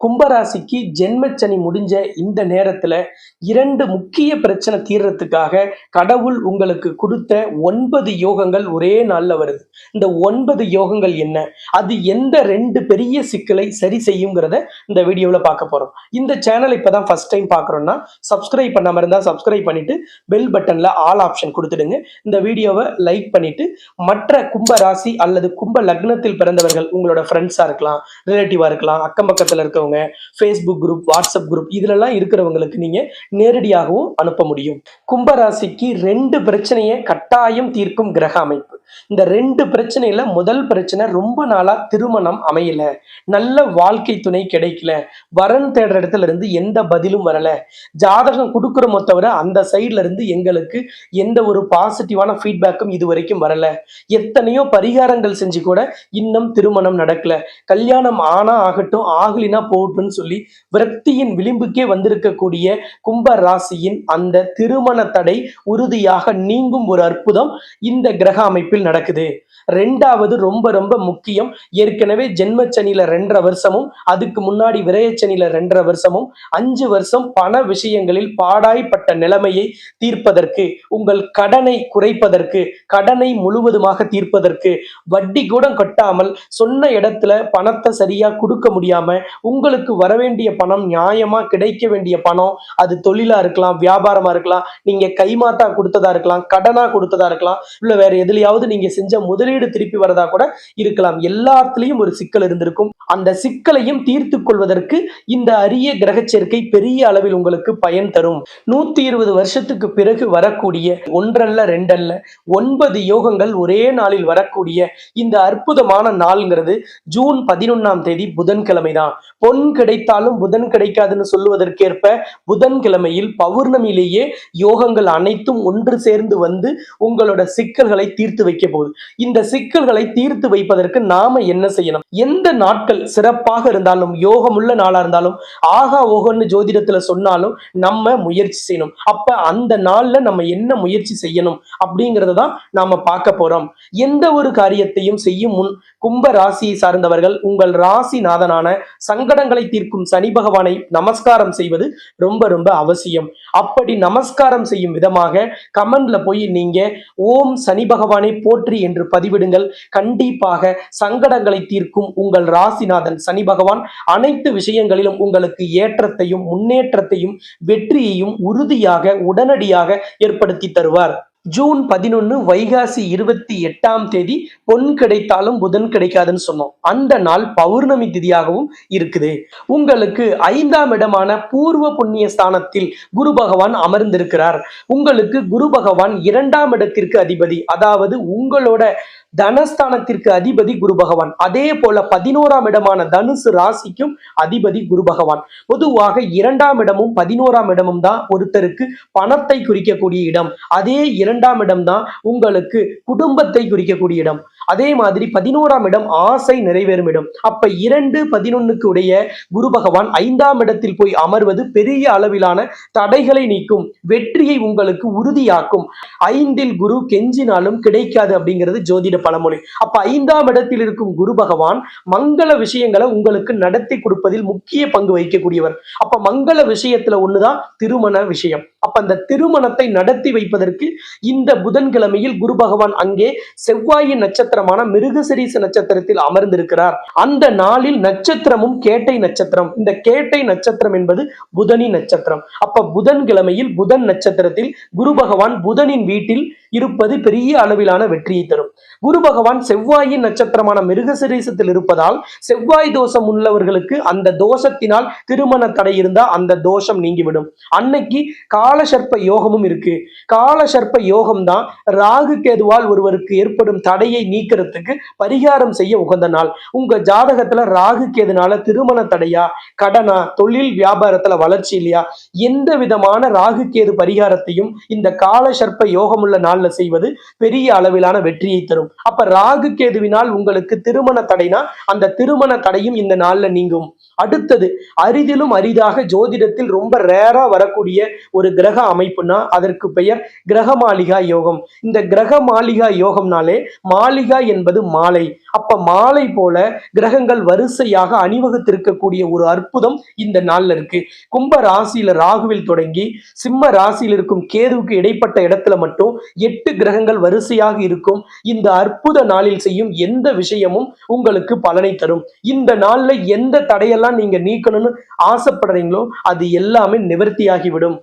கும்பராசிக்கு ஜென்மச்சனி முடிஞ்ச இந்த நேரத்தில் இரண்டு முக்கிய பிரச்சனை தீர்றதுக்காக கடவுள் உங்களுக்கு கொடுத்த ஒன்பது யோகங்கள் ஒரே நாளில் வருது. இந்த ஒன்பது யோகங்கள் என்ன? அது எந்த ரெண்டு பெரிய சிக்கலை சரி செய்யுங்கிறத இந்த வீடியோவில் பார்க்க போகிறோம் இந்த சேனல் இப்போ தான் ஃபஸ்ட் டைம் பார்க்குறோன்னா சப்ஸ்கிரைப் பண்ணாமல் இருந்தால் சப்ஸ்கிரைப் பண்ணிவிட்டு பெல் பட்டனில் ஆல் ஆப்ஷன் கொடுத்துடுங்க. இந்த வீடியோவை லைக் பண்ணிவிட்டு மற்ற கும்ப ராசி அல்லது கும்ப லக்னத்தில் பிறந்தவர்கள் உங்களோட ஃப்ரெண்ட்ஸாக இருக்கலாம் ரிலேட்டிவாக இருக்கலாம் அக்கம் பக்கத்தில் இருக்கவங்க ஃபேஸ்புக் குரூப் வாட்ஸ்அப் குரூப் இதுலலாம் இருக்கிறவங்களுக்கு நீங்கள் நேரடியாகவும் அனுப்ப முடியும். கும்பராசிக்கு ரெண்டு பிரச்சனையை கட்டாயம் தீர்க்கும் கிரக அமைப்பு. இந்த ரெண்டு பிரச்சனையில முதல் பிரச்சனை ரொம்ப நாளா திருமணம் அமையல. நல்ல வாழ்க்கை துணை கிடைக்கல. வரன் தேடுற இடத்துல இருந்து எந்த பதிலும் வரல. ஜாதகம் கொடுக்குறோமோ தவிர அந்த சைட்ல இருந்து எங்களுக்கு எந்த ஒரு பாசிட்டிவான ஃபீட்பேக்கும் இது வரைக்கும் வரல. எத்தனையோ பரிகாரங்கள் செஞ்சு கூட இன்னும் திருமணம் நடக்கல. கல்யாணம் ஆனா ஆகட்டும் ஆகலினா போகுதுன்னு சொல்லி விரக்தியின் விளிம்புக்கே வந்திருக்கக்கூடிய கும்ப ராசியின் அந்த திருமண தடை உறுதியாக நீங்கும் ஒரு அற்புதம் இந்த கிரக அமைப்பில் நடக்குது. ரெண்டாவது ரொம்ப ரொம்ப முக்கியம். ஏற்கனவே ஜென்மச்சனியில ரெண்டரை வருஷமும் அதுக்கு முன்னாடி விரயச்சனியில ரெண்டரை வருஷமும் அஞ்சு வருஷம் பண விஷயங்களில் பாடாய்ப்பட்ட நிலைமையை தீர்ப்பதற்கு உங்கள் கடனை குறைப்பதற்கு கடனை முழுவதுமாக தீர்ப்பதற்கு வட்டி கூட கட்டாமல் சொன்ன இடத்துல பணத்தை சரியா கொடுக்க முடியாம உங்கள் உங்களுக்கு வர வேண்டிய பணம் நியாயமா கிடைக்க வேண்டிய பணம் அது தொழிலா இருக்கலாம் வியாபாரமா இருக்கலாம் நீங்க கைமாத்தா கொடுத்ததா இருக்கலாம் கடனா கொடுத்ததா இருக்கலாம் இல்ல வேற எதுலையாவது நீங்க செஞ்ச முதலீடு திருப்பி வரதா கூட இருக்கலாம். எல்லாத்துலயும் ஒரு சிக்கல் இருந்திருக்கும். அந்த சிக்கலையும் தீர்த்து கொள்வதற்கு இந்த அரிய கிரக சேர்க்கை பெரிய அளவில் உங்களுக்கு பயன் தரும். நூத்தி இருபது வருஷத்துக்கு பிறகு வரக்கூடிய ஒன்றல்ல ரெண்டல்ல ஒன்பது யோகங்கள் ஒரே நாளில் வரக்கூடிய இந்த அற்புதமான நாள்ங்கிறது ஜூன் பதினொன்னாம் தேதி புதன்கிழமை தான் பொன் கிடைத்தாலும் புதன் கிடைக்காதுன்னு சொல்லுவதற்கேற்ப புதன்கிழமையில் பௌர்ணமியிலேயே யோகங்கள் அனைத்தும் ஒன்று சேர்ந்து வந்து உங்களோட சிக்கல்களை தீர்த்து வைக்க போகுது. இந்த சிக்கல்களை தீர்த்து வைப்பதற்கு நாம என்ன செய்யணும்? எந்த நாட்கள் சிறப்பாக இருந்தாலும் யோகமுள்ள நாளா இருந்தாலும் ஆகா ஓகோன்னு ஜோதிடத்துல சொன்னாலும் நம்ம முயற்சி செய்யணும். அப்ப அந்த நாள்ல நம்ம என்ன முயற்சி செய்யணும் அப்படிங்கறத தான் நாம பார்க்க போறோம். எந்த ஒரு காரியத்தையும் செய்யும் முன் கும்ப ராசியை சார்ந்தவர்கள் உங்கள் ராசிநாதனான சங்கடங்களை சங்கடங்களை தீர்க்கும் சனி பகவானை நமஸ்காரம் செய்வது ரொம்ப ரொம்ப அவசியம். அப்படி நமஸ்காரம் செய்யும் விதமாக கமெண்ட்ல போய் நீங்க ஓம் சனி பகவானை போற்றி என்று பதிவிடுங்கள். கண்டிப்பாக சங்கடங்களை தீர்க்கும் உங்கள் ராசிநாதன் சனி பகவான் அனைத்து விஷயங்களிலும் உங்களுக்கு ஏற்றத்தையும் முன்னேற்றத்தையும் வெற்றியையும் உறுதியாக உடனடியாக ஏற்படுத்தி தருவார். ஜூன் பதினொன்று வைகாசி இருபத்தி எட்டாம் தேதி பொன் கிடைத்தாலும் புதன் கிடைக்காதுன்னு சொன்னோம். அந்த நாள் பௌர்ணமி திதியாகவும் இருக்குது. உங்களுக்கு ஐந்தாம் இடமான பூர்வ புண்ணிய ஸ்தானத்தில் குரு பகவான் அமர்ந்திருக்கிறார். உங்களுக்கு குரு பகவான் இரண்டாம் இடத்திற்கு அதிபதி அதாவது உங்களோட தனஸ்தானத்திற்கு அதிபதி குரு பகவான். அதே போல பதினோராம் இடமான தனுசு ராசிக்கும் அதிபதி குரு பகவான். பொதுவாக இரண்டாம் இடமும் பதினோராம் இடமும் தான் ஒருத்தருக்கு பணத்தை குறிக்கக்கூடிய இடம். அதே இரண்டாம் இடம் தான் உங்களுக்கு குடும்பத்தை குறிக்கக்கூடிய இடம். அதே மாதிரி பதினோராம் இடம் ஆசை நிறைவேறும் இடம் அப்ப இரண்டு பதினொன்னுக்கு உடைய குரு பகவான் ஐந்தாம் இடத்தில் போய் அமர்வது பெரிய அளவிலான தடைகளை நீக்கும் வெற்றியை உங்களுக்கு உறுதியாக்கும். ஐந்தில் குரு கெஞ்சினாலும் கிடைக்காது அப்படிங்கிறது ஜோதிட பழமொழி. அப்ப ஐந்தாம் இடத்தில் இருக்கும் குரு பகவான் மங்கள விஷயங்களை உங்களுக்கு நடத்தி கொடுப்பதில் முக்கிய பங்கு வகிக்கக்கூடியவர். அப்ப மங்கள விஷயத்துல ஒண்ணுதான் திருமண விஷயம். அப்ப அந்த திருமணத்தை நடத்தி வைப்பதற்கு இந்த புதன்கிழமையில் குரு பகவான் அங்கே செவ்வாயின் நட்சத்திர நட்சத்திரமான மிருகசிரீச நட்சத்திரத்தில் அமர்ந்திருக்கிறார். அந்த நாளில் நட்சத்திரமும் கேட்டை நட்சத்திரம். இந்த கேட்டை நட்சத்திரம் என்பது புதனின் நட்சத்திரம். அப்ப புதன் கிழமையில் புதன் நட்சத்திரத்தில் குரு பகவான் புதனின் வீட்டில் இருப்பது பெரிய அளவிலான வெற்றியை தரும். குரு பகவான் செவ்வாயின் நட்சத்திரமான மிருகசிரீசத்தில் இருப்பதால் செவ்வாய் தோஷம் உள்ளவர்களுக்கு அந்த தோஷத்தினால் திருமண தடை இருந்தா அந்த தோஷம் நீங்கிவிடும். அன்னைக்கு காலசர்ப்ப யோகமும் இருக்கு. காலசர்ப்ப யோகம் தான் ராகு கேதுவால் ஒருவருக்கு ஏற்படும் தடையை நீக்க நீக்கிறதுக்கு பரிகாரம் செய்ய உகந்த நாள். உங்க ஜாதகத்துல ராகு கேதுனால திருமண தடையா கடனா தொழில் வியாபாரத்துல வளர்ச்சி இல்லையா? எந்த விதமான ராகு கேது பரிகாரத்தையும் இந்த கால சர்ப்ப யோகமுள்ள நாள்ல செய்வது பெரிய அளவிலான வெற்றியை தரும். அப்ப ராகு கேதுவினால் உங்களுக்கு திருமண தடைனா அந்த திருமண தடையும் இந்த நாள்ல நீங்கும். அடுத்தது அரிதிலும் அரிதாக ஜோதிடத்தில் ரொம்ப ரேரா வரக்கூடிய ஒரு கிரக அமைப்புனா அதற்கு பெயர் கிரக மாளிகா யோகம். இந்த கிரக மாளிகா யோகம்னாலே மாளிகை மாளிகா என்பது மாலை. அப்ப மாலை போல கிரகங்கள் வரிசையாக அணிவகுத்திருக்கக்கூடிய ஒரு அற்புதம் இந்த நாள்ல இருக்கு. கும்ப ராசியில ராகுவில் தொடங்கி சிம்ம ராசியில் இருக்கும் கேதுவுக்கு இடைப்பட்ட இடத்துல மட்டும் எட்டு கிரகங்கள் வரிசையாக இருக்கும். இந்த அற்புத நாளில் செய்யும் எந்த விஷயமும் உங்களுக்கு பலனை தரும். இந்த நாள்ல எந்த தடையெல்லாம் நீங்க நீக்கணும்னு ஆசைப்படுறீங்களோ அது எல்லாமே நிவர்த்தியாகிவிடும்.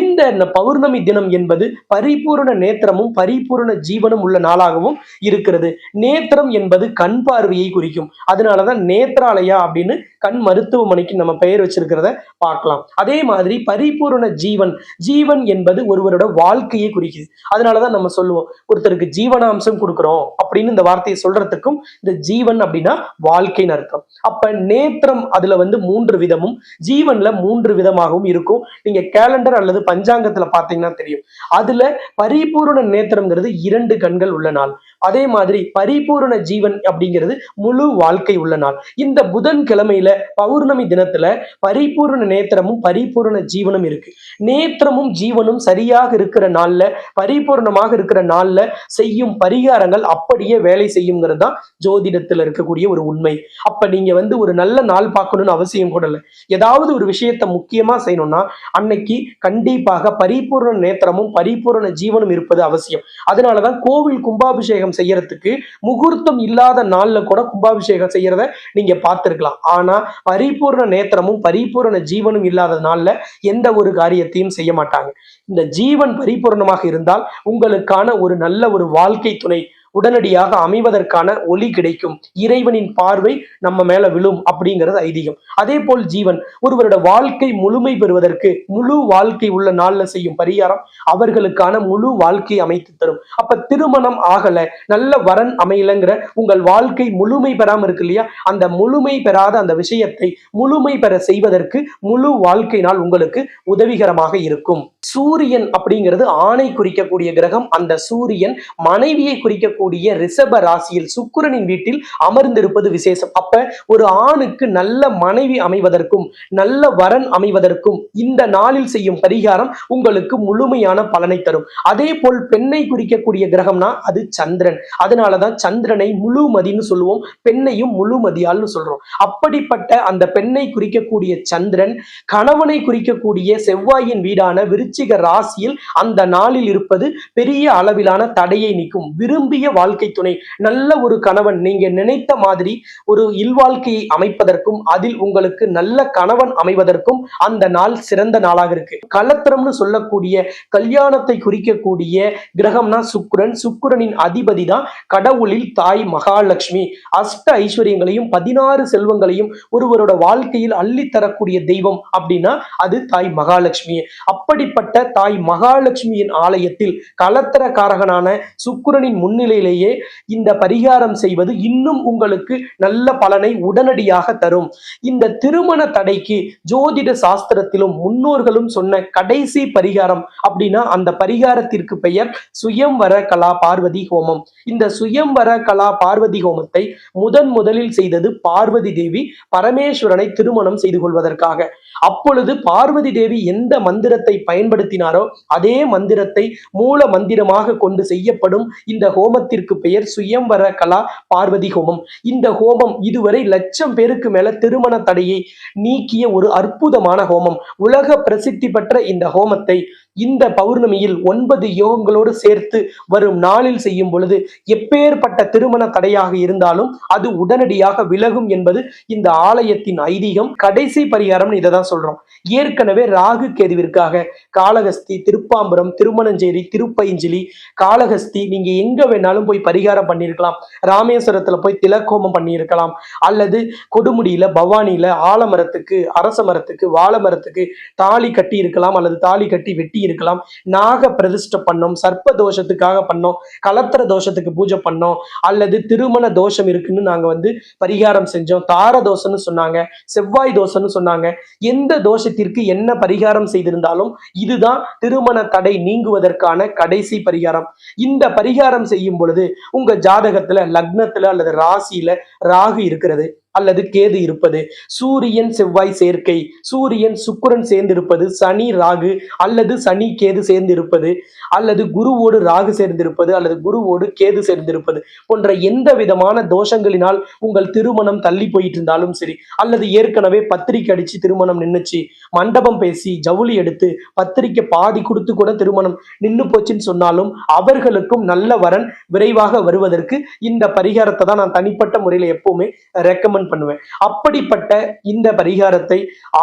இந்த பௌர்ணமி தினம் என்பது பரிபூரண நேத்திரமும் பரிபூரண ஜீவனும் உள்ள நாளாகவும் இருக்கிறது. நேத்திரம் என்பது கண் பார்வையை குறிக்கும். அதனாலதான் நேத்ராலயா அப்படின்னு கண் மருத்துவமனைக்கு நம்ம பெயர் வச்சிருக்கிறத பார்க்கலாம். அதே மாதிரி பரிபூரண ஜீவன் ஜீவன் என்பது ஒருவரோட வாழ்க்கையை குறிக்குது. அதனாலதான் நம்ம சொல்லுவோம் ஒருத்தருக்கு ஜீவனாம்சம் கொடுக்குறோம் அப்படின்னு இந்த வார்த்தையை சொல்றதுக்கும் இந்த ஜீவன் அப்படின்னா வாழ்க்கைன்னு அர்த்தம். அப்ப நேத்திரம் அதுல வந்து மூன்று விதமும் ஜீவன்ல மூன்று விதமாகவும் இருக்கும். நீங்க கேலண்டர் அல்லது பஞ்சாங்கத்துல பாத்தீங்கன்னா தெரியும். அதுல பரிபூரண நேத்திரம்ங்கிறது இரண்டு கண்கள் உள்ள நாள். அதே மாதிரி பரிபூரண ஜீவன் அப்படிங்கிறது முழு வாழ்க்கை உள்ள நாள். இந்த புதன் கிழமையில பௌர்ணமி தினத்துல பரிபூரண நேத்திரமும் பரிபூரண ஜீவனும் இருக்கு. நேத்திரமும் ஜீவனும் சரியாக இருக்கிற நாள்ல பரிபூரணமாக இருக்கிற நாள்ல செய்யும் பரிகாரங்கள் அப்படியே வேலை செய்யுங்கிறது தான் ஜோதிடத்துல இருக்கக்கூடிய ஒரு உண்மை. அப்ப நீங்க வந்து ஒரு நல்ல நாள் பார்க்கணும்னு அவசியம் கூட இல்லை. ஏதாவது ஒரு விஷயத்தை முக்கியமா செய்யணும்னா அன்னைக்கு கண்டிப்பாக பரிபூரண நேத்திரமும் பரிபூரண ஜீவனும் இருப்பது அவசியம். அதனாலதான் கோவில் கும்பாபிஷேகம் செய்யறதுக்கு முகூர்த்தம் இல்லாத நாள்ல கூட கும்பாபிஷேகம் செய்யறத நீங்க பார்த்திருக்கலாம். ஆனா பரிபூர்ண நேத்திரமும் பரிபூரண ஜீவனும் இல்லாத நாள்ல எந்த ஒரு காரியத்தையும் செய்ய மாட்டாங்க. இந்த ஜீவன் பரிபூரணமாக இருந்தால் உங்களுக்கான ஒரு நல்ல ஒரு வாழ்க்கை துணை உடனடியாக அமைவதற்கான ஒளி கிடைக்கும். இறைவனின் பார்வை நம்ம மேல விழும் அப்படிங்கிறது ஐதீகம். அதே போல் ஜீவன் ஒருவரோட வாழ்க்கை முழுமை பெறுவதற்கு முழு வாழ்க்கை உள்ள நாள்ல செய்யும் பரிகாரம் அவர்களுக்கான முழு வாழ்க்கை அமைத்து தரும். அப்ப திருமணம் ஆகல நல்ல வரன் அமையலங்கிற உங்கள் வாழ்க்கை முழுமை பெறாம இருக்கு இல்லையா? அந்த முழுமை பெறாத அந்த விஷயத்தை முழுமை பெற செய்வதற்கு முழு வாழ்க்கை நாள் உங்களுக்கு உதவிகரமாக இருக்கும். சூரியன் அப்படிங்கிறது ஆணை குறிக்கக்கூடிய கிரகம். அந்த சூரியன் மனைவியை குறிக்கக்கூடிய ரிஷப ராசியில் சுக்கிரனின் வீட்டில் அமர்ந்திருப்பது விசேஷம். அப்ப ஒரு ஆணுக்கு நல்ல மனைவி அமைவதற்கும் நல்ல வரன் அமைவதற்கும் இந்த நாளில் செய்யும் பரிகாரம் உங்களுக்கு முழுமையான பலனை தரும். அதே போல் பெண்ணை குறிக்கக்கூடிய கிரகம்னா அது சந்திரன். அதனாலதான் சந்திரனை முழுமதின்னு சொல்லுவோம். பெண்ணையும் முழுமதியால்னு சொல்றோம். அப்படிப்பட்ட அந்த பெண்ணை குறிக்கக்கூடிய சந்திரன் கணவனை குறிக்கக்கூடிய செவ்வாயின் வீடான விருச்சிக ராசியில் அந்த நாளில் இருப்பது பெரிய அளவிலான தடையை நீக்கும். விரும்பிய வாழ்க்கை துணை. நல்ல ஒரு கணவன். நீங்க நினைத்த மாதிரி ஒரு இல்வாழ்க்கையை அமைப்பதற்கும் அதில் உங்களுக்கு நல்ல கணவன் அமைவதற்கும் அந்த நாள் சிறந்த நாளாக இருக்கு. கலத்திரம்னு சொல்லக்கூடிய கல்யாணத்தை குறிக்கக்கூடிய கிரகம்னா சுக்கரன். சுக்கரனின் அதிபதி தான் கடவுளில் தாய் மகாலட்சுமி. அஷ்ட ஐஸ்வர்யங்களையும் பதினாறு செல்வங்களையும் ஒருவரோட வாழ்க்கையில் அள்ளி தரக்கூடிய தெய்வம் அப்படின்னா அது தாய் மகாலட்சுமி. அப்படிப்பட்ட தாய் மகாலட்சுமியின் ஆலயத்தில் கலத்தரக்காரகனான சுக்கிரனின் முன்னிலையிலேயே இந்த பரிகாரம் செய்வது இன்னும் உங்களுக்கு நல்ல பலனை உடனடியாக தரும். இந்த திருமண தடைக்கு ஜோதிட சாஸ்திரத்திலும் முன்னோர்களும் சொன்ன கடைசி பரிகாரம் அப்படின்னா அந்த பரிகாரத்திற்கு பெயர் சுயம்வர கலா பார்வதி ஹோமம். இந்த சுயம்வர கலா பார்வதி ஹோமத்தை முதன் முதலில் செய்தது பார்வதி தேவி பரமேஸ்வரனை திருமணம் செய்து கொள்வதற்காக. அப்பொழுது பார்வதி தேவி எந்த மந்திரத்தை பயன்படுத்த பயன்படுத்தினாரோ அதே மந்திரத்தை மூல மந்திரமாக கொண்டு செய்யப்படும் இந்த ஹோமத்திற்கு பெயர் சுயம்வர கலா பார்வதி ஹோமம். இந்த ஹோமம் இதுவரை லட்சம் பேருக்கு மேல திருமண தடையை நீக்கிய ஒரு அற்புதமான ஹோமம். உலக பிரசித்தி பெற்ற இந்த ஹோமத்தை இந்த பௌர்ணமியில் ஒன்பது யோகங்களோடு சேர்த்து வரும் நாளில் செய்யும் பொழுது எப்பேற்பட்ட திருமண தடையாக இருந்தாலும் அது உடனடியாக விலகும் என்பது இந்த ஆலயத்தின் ஐதீகம். கடைசி பரிகாரம் இதை தான் சொல்றோம். ஏற்கனவே ராகு கேதுவிற்காக காளகஸ்தி திருப்பாம்பரம் திருமணஞ்சேரி திருப்பைஞ்சிலி காளகஸ்தி நீங்க எங்க வேணாலும் போய் பரிகாரம் பண்ணியிருக்கலாம். ராமேஸ்வரத்துல போய் திலக்கோமம் பண்ணியிருக்கலாம். அல்லது கொடுமுடியில பவானியில ஆலமரத்துக்கு அரச மரத்துக்கு வாழை மரத்துக்கு தாலி கட்டி இருக்கலாம் அல்லது தாலி கட்டி வெட்டி இருக்கலாம். நாக பிரதிஷ்ட பண்ணோம் சர்ப்ப தோஷத்துக்காக பண்ணோம் கலத்திர தோஷத்துக்கு பூஜை பண்ணோம் அல்லது திருமண தோஷம் இருக்குன்னு நாங்க வந்து பரிகாரம் செஞ்சோம். தார தோஷம்னு சொன்னாங்க செவ்வாய் தோஷம்னு சொன்னாங்க. எந்த தோஷத்திற்கு என்ன பரிகாரம் செய்திருந்தாலும் இதுதான் திருமண தடை நீங்குவதற்கான கடைசி பரிகாரம். இந்த பரிகாரம் செய்யும் பொழுது உங்க ஜாதகத்துல லக்னத்துல அல்லது ராசியில ராகு இருக்கிறது. அல்லது கேது இருப்பது. சூரியன் செவ்வாய் சேர்க்கை. சூரியன் சுக்கிரன் சேர்ந்திருப்பது. சனி ராகு அல்லது சனி கேது சேர்ந்திருப்பது. அல்லது குருவோடு ராகு சேர்ந்திருப்பது. அல்லது குருவோடு கேது சேர்ந்திருப்பது போன்ற எந்த விதமான தோஷங்களினால் உங்கள் திருமணம் தள்ளி போயிட்டு இருந்தாலும் சரி அல்லது ஏற்கனவே பத்திரிக்கை அடிச்சு திருமணம் நின்றுச்சு மண்டபம் பேசி ஜவுளி எடுத்து பத்திரிக்கை பாதி கொடுத்து கூட திருமணம் நின்று போச்சுன்னு சொன்னாலும் அவர்களுக்கும் நல்ல வரன் விரைவாக வருவதற்கு இந்த பரிகாரத்தை தான் நான் தனிப்பட்ட முறையில் எப்பவுமே ரெக்கமெண்ட் பண்ணுவேன். அப்படிப்பட்ட இந்த பரிகாரத்தை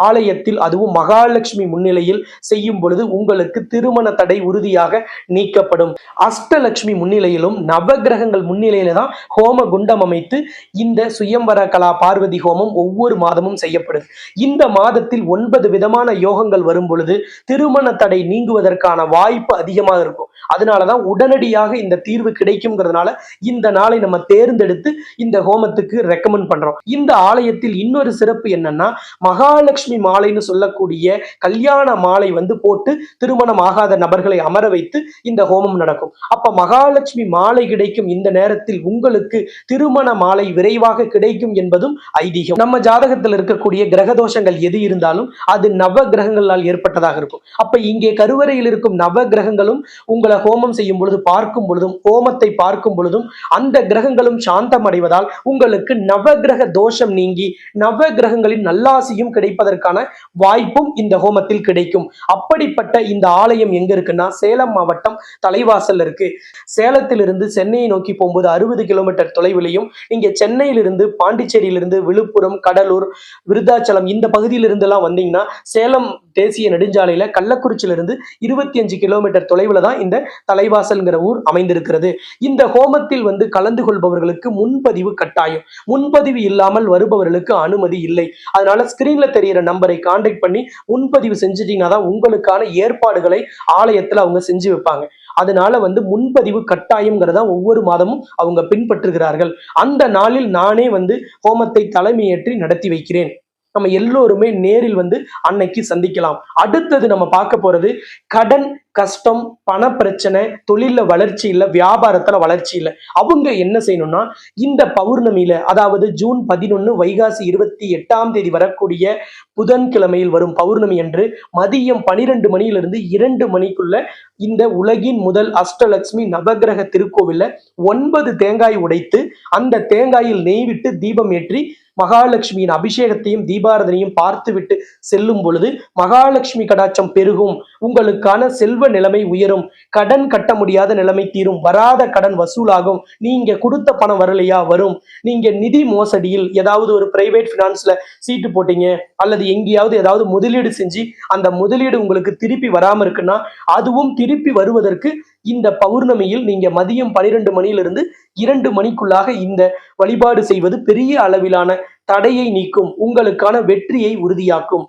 ஆலயத்தில் அதுவும் மகாலட்சுமி முன்னிலையில் செய்யும் பொழுது உங்களுக்கு திருமண தடை உறுதியாக நீக்கப்படும். அஷ்டலட்சுமி முன்னிலையிலும் நவகிரகங்கள் முன்னிலையில தான் ஹோம குண்டம் அமைத்து இந்த சுயம்பர கலா பார்வதி ஹோமம் ஒவ்வொரு மாதமும் செய்யப்படுது. இந்த மாதத்தில் ஒன்பது விதமான யோகங்கள் வரும் பொழுது திருமண தடை நீங்குவதற்கான வாய்ப்பு அதிகமாக இருக்கும். அதனாலதான் உடனடியாக இந்த தீர்வு கிடைக்குங்கிறதுனால இந்த நாளை நம்ம தேர்ந்தெடுத்து இந்த ஹோமத்துக்கு ரெக்கமெண்ட் பண்றோம். இந்த ஆலயத்தில் இன்னொரு சிறப்பு என்னன்னா மகாலட்சுமி மாலைன்னு சொல்லக்கூடிய கல்யாண மாலை வந்து போட்டு திருமணம் ஆகாத நபர்களை அமர வைத்து இந்த ஹோமம் நடக்கும். அப்ப மகாலட்சுமி மாலை கிடைக்கும் இந்த நேரத்தில் உங்களுக்கு திருமண மாலை விரைவாக கிடைக்கும் என்பதும் ஐதீகம். நம்ம ஜாதகத்தில் இருக்கக்கூடிய கிரக தோஷங்கள் எது இருந்தாலும் அது நவ கிரகங்களால் ஏற்பட்டதாக இருக்கும். அப்ப இங்கே கருவறையில் இருக்கும் நவ கிரகங்களும் உங்களை ஹோமம் செய்யும் பொழுது பார்க்கும் பொழுதும் ஹோமத்தை பார்க்கும் பொழுதும் அந்த கிரகங்களும் சாந்தம் அடைவதால் உங்களுக்கு நவ கிரக தோஷம் நீங்கி நவ கிரகங்களின் நல்லாசியும் கிடைப்பதற்கான வாய்ப்பும் இந்த ஹோமத்தில் கிடைக்கும். அப்படிப்பட்ட இந்த ஆலயம் எங்க இருக்குன்னா சேலம் மாவட்டம் தலைவாசல் இருக்கு. சேலத்திலிருந்து சென்னையை நோக்கி போகும்போது அறுபது கிலோமீட்டர் தொலைவிலையும் நீங்க சென்னையிலிருந்து பாண்டிச்சேரியிலிருந்து விழுப்புரம் கடலூர் விருத்தாச்சலம் இந்த பகுதியிலிருந்து எல்லாம் வந்தீங்கன்னா சேலம் தேசிய நெடுஞ்சாலையில கள்ளக்குறிச்சியிலிருந்து இருபத்தி அஞ்சு கிலோமீட்டர் தொலைவில் தான் இந்த தலைவாசல்ங்கிற ஊர் அமைந்திருக்கிறது. இந்த ஹோமத்தில் வந்து கலந்து கொள்பவர்களுக்கு முன்பதிவு கட்டாயம். முன்பதிவு இல்லாமல் வருபவர்களுக்கு அனுமதி இல்லை. அதனால ஸ்கிரீன்ல தெரியிற நம்பரை காண்டாக்ட் பண்ணி முன்பதிவு செஞ்சுட்டீங்கன்னா தான் உங்களுக்கான ஏற்பாடுகளை ஆலயத்துல அவங்க செஞ்சு வைப்பாங்க. அதனால வந்து முன்பதிவு கட்டாயம்ங்கிறத ஒவ்வொரு மாதமும் அவங்க பின்பற்றுகிறார்கள். அந்த நாளில் நானே வந்து ஹோமத்தை தலைமையேற்றி நடத்தி வைக்கிறேன். நம்ம எல்லோருமே நேரில் வந்து அன்னைக்கு சந்திக்கலாம். அடுத்தது நம்ம பார்க்க போறது கடன் கஷ்டம் பண பிரச்சனை தொழில வளர்ச்சி இல்லை வியாபாரத்துல வளர்ச்சி இல்லை. அவங்க என்ன செய்யணும்னா இந்த பௌர்ணமியில அதாவது ஜூன் பதினொன்னு வைகாசி இருபத்தி எட்டாம் தேதி வரக்கூடிய புதன்கிழமையில் வரும் பௌர்ணமி அன்று மதியம் பனிரெண்டு மணியிலிருந்து இரண்டு மணிக்குள்ள இந்த உலகின் முதல் அஷ்டலட்சுமி நவகிரக திருக்கோவில்ல ஒன்பது தேங்காய் உடைத்து அந்த தேங்காயில் நெய் விட்டு தீபம் ஏற்றி மகாலட்சுமியின் அபிஷேகத்தையும் தீபாரதனையும் பார்த்துவிட்டு செல்லும் பொழுது மகாலட்சுமி கடாட்சம் பெருகும். உங்களுக்கான செல்வ நிலைமை உயரும். கடன் கட்ட முடியாத நிலைமை தீரும். வராத கடன் வசூலாகும். நீங்க கொடுத்த பணம் வரலையா? வரும். நீங்க நிதி மோசடியில் ஏதாவது ஒரு பிரைவேட் பினான்ஸ்ல சீட்டு போட்டீங்க அல்லது எங்கேயாவது ஏதாவது முதலீடு செஞ்சு அந்த முதலீடு உங்களுக்கு திருப்பி வராம இருக்குன்னா அதுவும் திருப்பி வருவதற்கு இந்த பௌர்ணமியில் நீங்க மதியம் பனிரெண்டு மணியிலிருந்து இரண்டு மணிக்குள்ளாக இந்த வழிபாடு செய்வது பெரிய அளவிலான தடையை நீக்கும் உங்களுக்கான வெற்றியை உறுதியாக்கும்.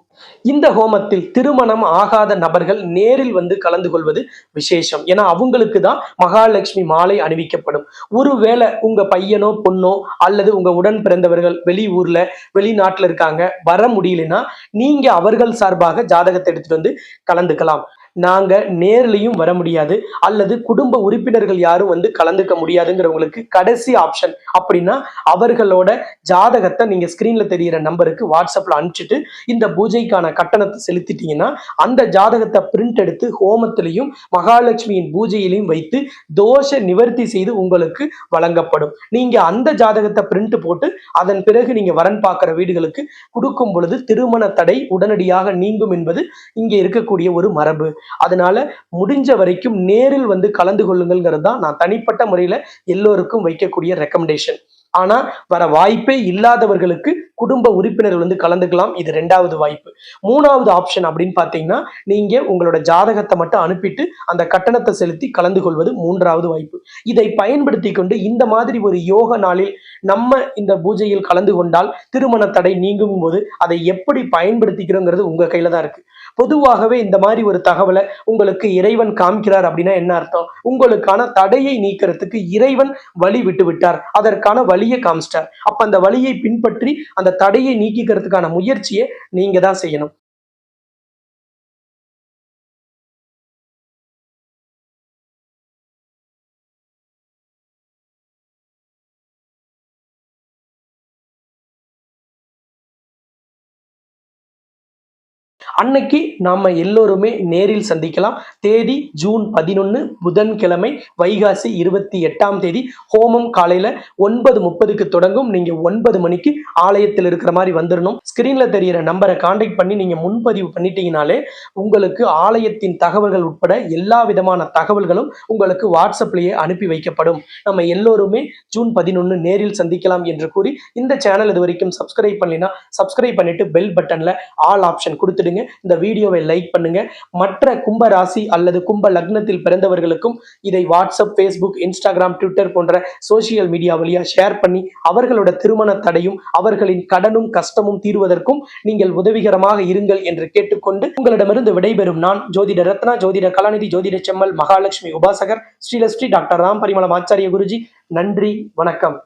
இந்த ஹோமத்தில் திருமணம் ஆகாத நபர்கள் நேரில் வந்து கலந்து கொள்வது விசேஷம். ஏன்னா அவங்களுக்கு தான் மகாலட்சுமி மாலை அணிவிக்கப்படும். ஒருவேளை உங்க பையனோ பொண்ணோ அல்லது உங்க உடன் பிறந்தவர்கள் வெளி ஊர்ல வெளிநாட்டுல இருக்காங்க வர முடியலன்னா நீங்க அவர்கள் சார்பாக ஜாதகத்தை எடுத்துட்டு வந்து கலந்துக்கலாம். நாங்கள் நேர்லையும் வர முடியாது. அல்லது குடும்ப உறுப்பினர்கள் யாரும் வந்து கலந்துக்க முடியாதுங்கிறவங்களுக்கு கடைசி ஆப்ஷன் அப்படின்னா அவர்களோட ஜாதகத்தை நீங்க ஸ்கிரீன்ல தெரிகிற நம்பருக்கு வாட்ஸ்அப்ல அனுப்பிச்சிட்டு இந்த பூஜைக்கான கட்டணத்தை செலுத்திட்டீங்கன்னா அந்த ஜாதகத்தை பிரிண்ட் எடுத்து ஹோமத்திலையும் மகாலட்சுமியின் பூஜையிலையும் வைத்து தோஷ நிவர்த்தி செய்து உங்களுக்கு வழங்கப்படும். நீங்க அந்த ஜாதகத்தை பிரிண்ட் போட்டு அதன் பிறகு நீங்க வரன் பார்க்குற வீடுகளுக்கு கொடுக்கும் பொழுது திருமண தடை உடனடியாக நீங்கும் என்பது இங்கே இருக்கக்கூடிய ஒரு மரபு. அதனால முடிஞ்ச வரைக்கும் நேரில் வந்து கலந்து கொள்ளுங்கள்ங்கிறது தான் நான் தனிப்பட்ட முறையில் எல்லோருக்கும் வைக்கக்கூடிய ரெக்கமெண்டேஷன் ஆனா வர வாய்ப்பே இல்லாதவர்களுக்கு குடும்ப உறுப்பினர்கள் வந்து கலந்துக்கலாம். இது ரெண்டாவது வாய்ப்பு. மூணாவது ஆப்ஷன் அப்படின்னு பார்த்தீங்கன்னா நீங்க உங்களோட ஜாதகத்தை மட்டும் அனுப்பிட்டு அந்த கட்டணத்தை செலுத்தி கலந்து கொள்வது மூன்றாவது வாய்ப்பு. இதை பயன்படுத்தி கொண்டு இந்த மாதிரி ஒரு யோக நாளில் நம்ம இந்த பூஜையில் கலந்து கொண்டால் திருமண தடை நீங்கும் போது அதை எப்படி பயன்படுத்திக்கிறோங்கிறது உங்க கையில தான் இருக்கு. பொதுவாகவே இந்த மாதிரி ஒரு தகவலை உங்களுக்கு இறைவன் காமிக்கிறார் அப்படின்னா என்ன அர்த்தம்? உங்களுக்கான தடையை நீக்கிறதுக்கு இறைவன் வழி விட்டு விட்டார். அதற்கான வழியை காமிச்சிட்டார். அப்ப அந்த வழியை பின்பற்றி அந்த தடையை நீக்கிக்கிறதுக்கான முயற்சியை நீங்க தான் செய்யணும். அன்னைக்கு நாம எல்லோருமே நேரில் சந்திக்கலாம். தேதி ஜூன் பதினொன்று புதன்கிழமை வைகாசி இருபத்தி எட்டாம் தேதி ஹோமம் காலையில ஒன்பது முப்பதுக்கு தொடங்கும். நீங்க ஒன்பது மணிக்கு ஆலயத்தில் இருக்கிற மாதிரி வந்துடணும் ஸ்கிரீன்ல தெரியிற நம்பரை காண்டாக்ட் பண்ணி நீங்க முன்பதிவு பண்ணிட்டீங்கனாலே உங்களுக்கு ஆலயத்தின் தகவல்கள் உட்பட எல்லா விதமான தகவல்களும் உங்களுக்கு வாட்ஸ்அப்லேயே அனுப்பி வைக்கப்படும். நம்ம எல்லோருமே ஜூன் பதினொன்று நேரில் சந்திக்கலாம் என்று கூறி இந்த சேனல் இது வரைக்கும் சப்ஸ்கிரைப் பண்ணினா சப்ஸ்கிரைப் பண்ணிட்டு பெல் பட்டன்ல ஆல் ஆப்ஷன் கொடுத்துடுங்க. இந்த வீடியோவை லைக் பண்ணுங்க. மற்ற கும்ப ராசி அல்லது கும்ப லக்னத்தில் பிறந்தவர்களுக்கும் இதை வாட்ஸ்அப் ஃபேஸ்புக் இன்ஸ்டாகிராம் ட்விட்டர் போன்ற சோஷியல் மீடியா வழியா ஷேர் பண்ணி அவர்களோட திருமண தடையும் அவர்களின் கடனும் கஷ்டமும் தீர்வதற்கும் நீங்கள் உதவிகரமாக இருங்கள் என்று கேட்டுக்கொண்டு உங்களிடமிருந்து விடைபெறும் நான் ஜோதிட ரத்னா ஜோதிட கலாநிதி ஜோதிட செம்மல் மகாலட்சுமி உபாசகர் ஸ்ரீலஸ்ரீ டாக்டர் ராம் பரிமளம் ஆச்சாரிய குருஜி. நன்றி வணக்கம்.